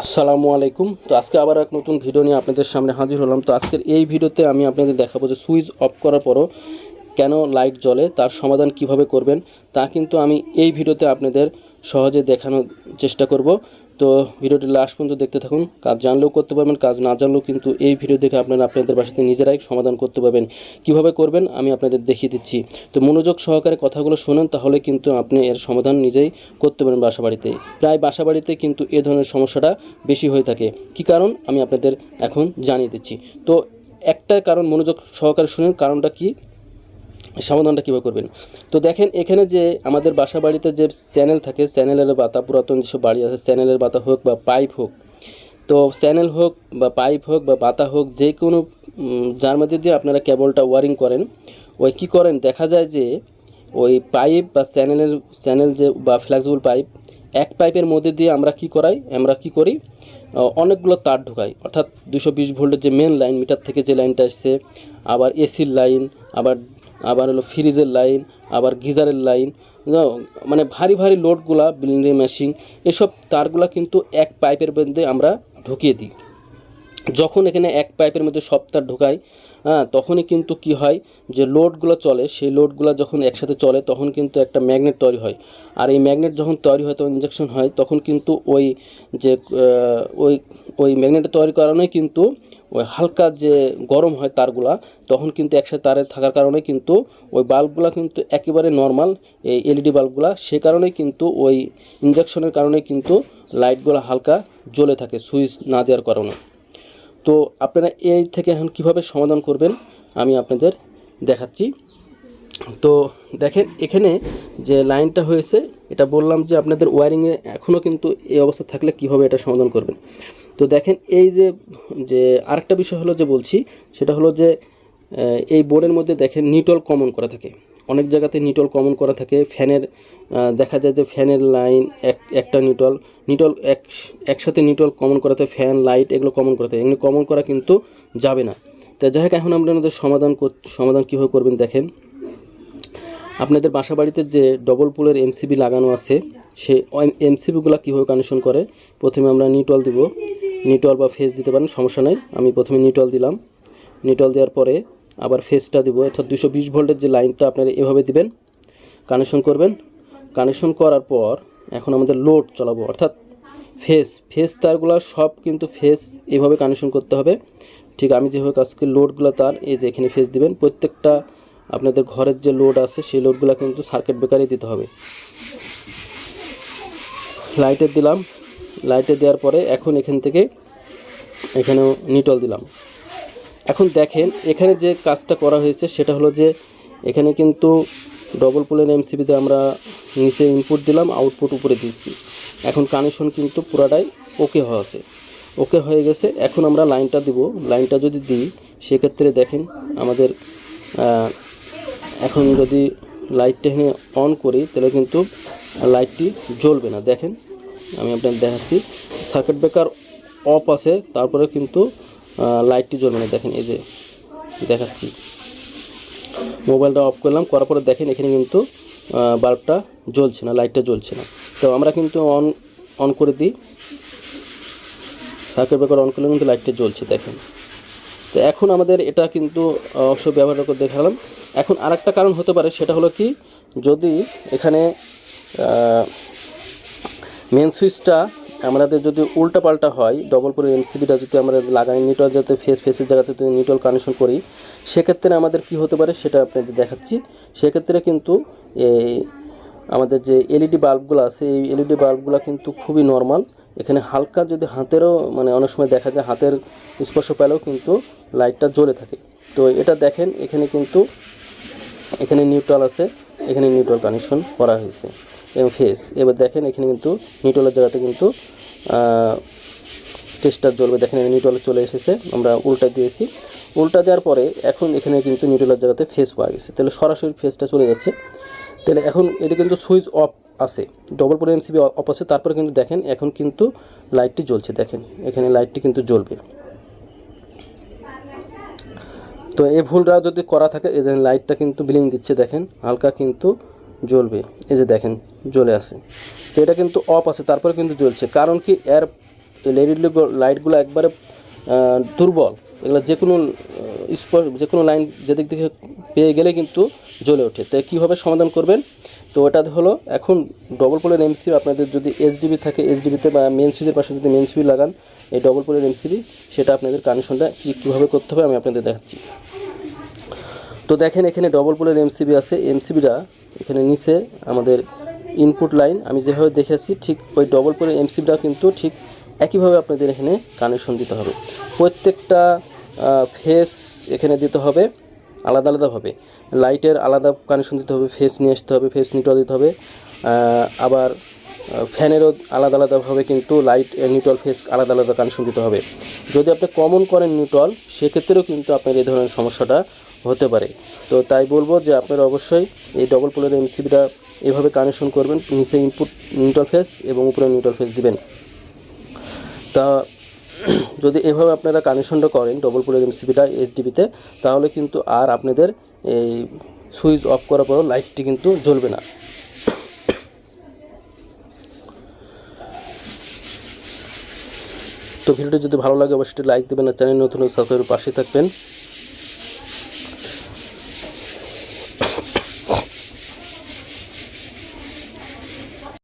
আসসালামু আলাইকুম। তো আজকে আবার এক নতুন ভিডিও নিয়ে আপনাদের সামনে হাজির হলাম। তো আজকের এই ভিডিওতে আমি আপনাদের দেখাবো যে সুইচ অফ করার পরও কেন লাইট জ্বলে, তার সমাধান কীভাবে করবেন, তা কিন্তু আমি এই ভিডিওতে আপনাদের সহজে দেখানোর চেষ্টা করব। তো ভিডিওটি লাস্ট পর্যন্ত দেখতে থাকুন। কাজ জানলেও করতে পারবেন, কাজ না জানলেও কিন্তু এই ভিডিও দেখে আপনারা আপনাদের বাসাতে নিজেরাই সমাধান করতে পারবেন। কীভাবে করবেন আমি আপনাদের দেখিয়ে দিচ্ছি। তো মনোযোগ সহকারে কথাগুলো শুনেন, তাহলে কিন্তু আপনি এর সমাধান নিজেই করতে পারেন বাসা বাড়িতে প্রায় বাসা বাড়িতে কিন্তু এ ধরনের সমস্যাটা বেশি হয়ে থাকে। কি কারণ? আমি আপনাদের এখন জানিয়ে দিচ্ছি। তো একটা কারণ মনোযোগ সহকারে শুনেন। কারণটা কি? সমাধানটা কীভাবে করবেন? তো দেখেন, এখানে যে আমাদের বাসা বাড়িতে যে চ্যানেল থাকে, চ্যানেলের বাতা, পুরাতন যেসব বাড়ি আছে, চ্যানেলের বাতা হোক বা পাইপ হোক, তো চ্যানেল হোক বা পাইপ হোক বা বাতা হোক, যে কোনো যার মধ্যে দিয়ে আপনারা কেবলটা ওয়ারিং করেন, ওই কী করেন, দেখা যায় যে ওই পাইপ বা চ্যানেলের, চ্যানেল যে বা ফ্লেক্সিবল পাইপ, এক পাইপের মধ্যে দিয়ে আমরা কি করাই, আমরা কি করি অনেকগুলো তার ঢোকাই, অর্থাৎ দুশো বিশ ভোল্টের যে মেন লাইন মিটার থেকে যে লাইনটা আসছে আবার এসির লাইন আবার আবার হলো ফ্রিজের লাইন, আবার গিজারের লাইন মানে ভারী ভারী লোডগুলা বিল্ডিং মেশিন এসব তারগুলা কিন্তু এক পাইপের মধ্যে আমরা ঢুকিয়ে দিই। যখন এখানে এক পাইপের মধ্যে সব তার ঢোকাই হ্যাঁ তখনই কিন্তু কি হয় যে লোডগুলো চলে, সেই লোডগুলো যখন একসাথে চলে, তখন কিন্তু একটা ম্যাগনেট তৈরি হয়। আর এই ম্যাগনেট যখন তৈরি হয়, তখন ইঞ্জেকশন হয়, তখন কিন্তু ওই যে ওই ওই ম্যাগনেট তৈরি কারণে কিন্তু ওই হালকা যে গরম হয় তারগুলা, তখন কিন্তু একসাথে তারে থাকার কারণে কিন্তু ওই বাল্বগুলো কিন্তু একেবারে নর্মাল, এই এলইডি বাল্বগুলা। সে কারণে কিন্তু ওই ইঞ্জেকশনের কারণে কিন্তু লাইটগুলো হালকা জ্বলে থাকে, সুইচ না দেওয়ার কারণে। তো আপনারা এই থেকে এখন কীভাবে সমাধান করবেন, আমি আপনাদের দেখাচ্ছি। তো দেখেন, এখানে যে লাইনটা হয়েছে, এটা বললাম যে আপনাদের ওয়ারিংয়ে এখনও কিন্তু এই অবস্থা থাকলে কীভাবে এটা সমাধান করবেন। তো দেখেন এই যে যে আরেকটা বিষয় হলো যে বলছি, সেটা হলো যে এই বোর্ডের মধ্যে দেখেন নিটল কমন করা থাকে। অনেক জায়গাতে নিটল কমন করা থাকে। ফ্যানের দেখা যায় যে ফ্যানের লাইন এক, একটা নিটল নিটল এক, একসাথে নিটল কমন করা থাকে, ফ্যান, লাইট এগুলো কমন করা থাকে। এগুলো কমন করা কিন্তু যাবে না। তো যাই হোক, এখন আমরা আমাদের সমাধান সমাধান কীভাবে করবেন দেখেন। আপনাদের বাসা বাড়িতে যে ডবল পোলের এমসিবি লাগানো আছে সেই এমসিবিগুলো কীভাবে কানেকশন করে? প্রথমে আমরা নিউট্রাল দিব। নিউট্রাল বা ফেস দিতে পারেন, সমস্যা নাই। আমি প্রথমে নিউট্রাল দিলাম। নিউট্রাল দেওয়ার পরে আবার ফেসটা দিব। অর্থাৎ দুশো বিশ ভোল্টের যে লাইনটা আপনারা এভাবে দিবেন কানেকশন করবেন। কানেকশন করার পর এখন আমাদের লোড চালাবো। অর্থাৎ ফেস ফেস তারগুলো সব কিন্তু ফেস এভাবে কানেকশন করতে হবে। ঠিক আমি যেভাবে আজকে লোডগুলো তার, এই যে এখানে ফেস দিবেন, প্রত্যেকটা আপনাদের ঘরের যে লোড আছে, সেই লোডগুলো কিন্তু সার্কিট ব্রেকারে দিতে হবে। লাইটে দিলাম। লাইটে দেওয়ার পরে এখন এখান থেকে এখানেও নিটল দিলাম। এখন দেখেন, এখানে যে কাজটা করা হয়েছে সেটা হলো যে এখানে কিন্তু ডবল পোলের এমসিবিতে আমরা নিচে ইনপুট দিলাম আউটপুট উপরে দিচ্ছি। এখন কানেকশন কিন্তু পুরাটাই ওকে হয়ে আছে। ওকে হয়ে গেছে, এখন আমরা লাইনটা দিব। লাইনটা যদি দিই, সেক্ষেত্রে দেখেন আমাদের এখন যদি লাইটটা এখানে অন করি, তাহলে কিন্তু লাইটটি জ্বলবে না। দেখেন, আমি আপনাদের দেখাচ্ছি সার্কিট ব্রেকার অফ আছে, তারপরে কিন্তু লাইটটি জ্বলবে না। দেখেন, এই যে দেখাচ্ছি। মোবাইলটা অফ করলাম, করার পরে দেখেন, এখানে কিন্তু বাল্বটা জ্বলছে না, লাইটটা জ্বলছে না। তো আমরা কিন্তু অন অন করে দিই। সার্কিট ব্রেকার অন করলে কিন্তু লাইটটা জ্বলছে, দেখেন। তো এখন আমাদের এটা কিন্তু অবশ্য ব্যবহার করে দেখালাম। এখন আরেকটা কারণ হতে পারে, সেটা হলো কি, যদি এখানে মেন সুইচটা আমাদের যদি উল্টা পাল্টা হয় ডবল করে এমসিবিটা যদি আমরা লাগাই নিটল যাতে ফেস ফেসের জায়গাতে যদি নিটল কানেকশন করি, সেক্ষেত্রে আমাদের কি হতে পারে, সেটা আপনাদের দেখাচ্ছি। সেক্ষেত্রে কিন্তু এই আমাদের যে এলইডি বাল্বগুলো আছে, এই এলইডি বাল্বগুলো কিন্তু খুবই নর্মাল এখানে হালকা যদি হাতেরও মানে অনেক সময় দেখা যায় হাতের স্পর্শ পেলেও কিন্তু লাইটটা জ্বলে থাকে। তো এটা দেখেন, এখানে কিন্তু, এখানে নিউট্রাল আছে, এখানে নিউট্রাল কানেকশন করা হয়েছে, এবং ফেস। এবার দেখেন, এখানে কিন্তু নিউট্রালের জায়গাতে কিন্তু টেস্টার জ্বলবে। দেখেন নিউট্রাল চলে এসেছে, আমরা উল্টা দিয়েছি। উল্টা দেওয়ার পরে এখন এখানে কিন্তু নিউট্রালের জায়গাতে ফেস পাওয়া গেছে। তাহলে সরাসরি ফেসটা চলে যাচ্ছে। তাহলে এখন এটা কিন্তু সুইচ অফ আছে ডবল পরে এমসিবি অফ আছে, তারপরে কিন্তু দেখেন এখন কিন্তু লাইটটি জ্বলছে, দেখেন এখানে লাইটটি কিন্তু জ্বলবে। তো এই ভুলটা যদি করা থাকে, এই লাইটটা কিন্তু বিলিং দিচ্ছে, দেখেন হালকা কিন্তু জ্বলবে, এই যে দেখেন জ্বলে আসে তো এটা কিন্তু অফ আছে, তারপরে কিন্তু জ্বলছে, কারণ কি এর এলইডি লাইটগুলো একবারে দুর্বল। এগুলো যে কোনো স্পট যে কোনো লাইন যেদিক থেকে পেয়ে গেলে কিন্তু জ্বলে ওঠে। তাই কীভাবে সমাধান করবেন? তো ওটা হলো, এখন ডবল পোলের এমসি আপনাদের যদি এইচডিবি থাকে এইচডিবিতে বা মেন সুইচের পাশে যদি মেন সুইচ লাগান, এই ডবল পোলের এমসিবি সেটা আপনাদের কানেকশনটা কী, কীভাবে করতে হবে আমি আপনাদের দেখাচ্ছি। তো দেখেন এখানে ডবল পোলের এমসিবি আছে। এমসিবিটা এখানে নিচে আমাদের ইনপুট লাইন আমি যেভাবে দেখেছি ঠিক ওই ডবল পোলের এমসিবিটা কিন্তু ঠিক একইভাবে আপনাদের এখানে কানেকশন দিতে হবে। প্রত্যেকটা ফেস এখানে দিতে হবে। আলাদা আলাদাভাবে। লাইটের আলাদা কানেকশন দিতে হবে ফেস নিয়ে আসতে হবে ফেস নিউট্রাল দিতে হবে। আবার ফ্যানেরও আলাদা আলাদাভাবে কিন্তু লাইট নিউট্রাল ফেস আলাদা আলাদা কানেকশন দিতে হবে। যদি আপনি কমন করেন নিউট্রাল সেক্ষেত্রেও কিন্তু আপনার এই ধরনের সমস্যাটা হতে পারে। তো তাই বলব যে আপনারা অবশ্যই এই ডবল পোলের এমসিবিটা এভাবে কানেকশন করবেন, নিচে ইনপুট নিউট্রাল ফেস এবং উপরে নিউট্রাল ফেস দিবেন। তা যদি এভাবে আপনারা কানেকশনটা করেন ডবল পোলের এস এইচডিবিতে তাহলে কিন্তু আর আপনাদের এই সুইচ অফ করার পরও লাইটটি কিন্তু জ্বলবে না। তো ভিডিওটি যদি ভালো লাগে, অবশ্যই লাইক দেবেন আর চ্যানেল নতুন সাবস্ক্রাইবের পাশে থাকবেন।